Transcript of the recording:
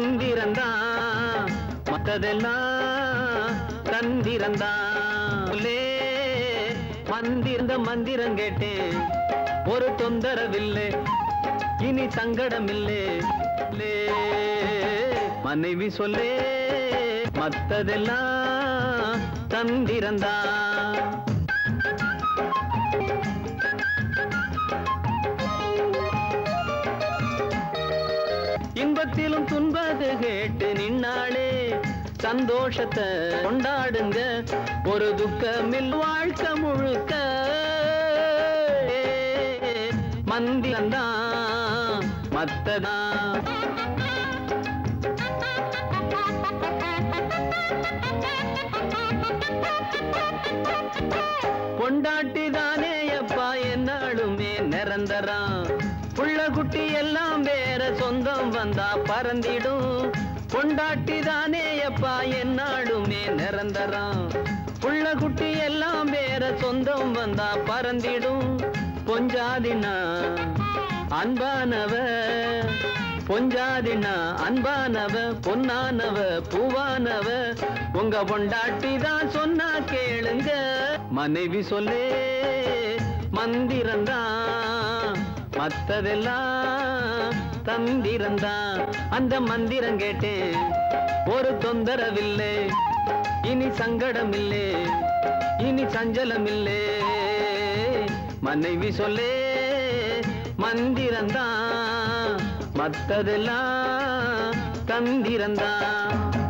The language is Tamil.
தந்திரந்தான். மத்ததெல்லாம் தந்திரந்தான். உள்ளே மந்திருந்த மந்திரம் கேட்டேன். ஒரு தொந்தரவில்லை இனி சங்கடமில்லை. லே, மனைவி சொல்லே மத்ததெல்லாம் தந்திரந்தான். இன்பத்திலும் துன்பது கேட்டு நின்னாளே. சந்தோஷத்தை கொண்டாடுங்க. ஒரு துக்கமில் வாழ்க்கை முழுக்க. மந்திரந்தான் மத்ததான். பொண்டாட்டிதானே அப்பா என்னாலுமே நிரந்தரம். புள்ள குட்டி எல்லாம் வே வேற சொந்தம் வந்தா பறந்திடும். பொண்டாட்டி தானே அப்பா என்னாடுமே நிரந்தரம். புள்ள குட்டி எல்லாம் வேற சொந்தம் வந்தா பறந்திடும். பொஞ்சாதினா அன்பானவ. பொஞ்சாதினா அன்பானவ. பொன்னானவ பூவானவ. உங்க பொண்டாட்டி தான் சொன்னா கேளுங்க. மனைவி சொல்லே மந்திரந்தான் மத்ததெல்லாம் தந்திரந்தான். அந்த மந்திரம் கேட்டேன். ஒரு தொந்தரவில்லை. இனி சங்கடம் இல்லை இனி சஞ்சலம் இல்லை மனைவி சொல்லே மந்திரந்தான். மத்ததெல்லாம் தந்திரந்தான்.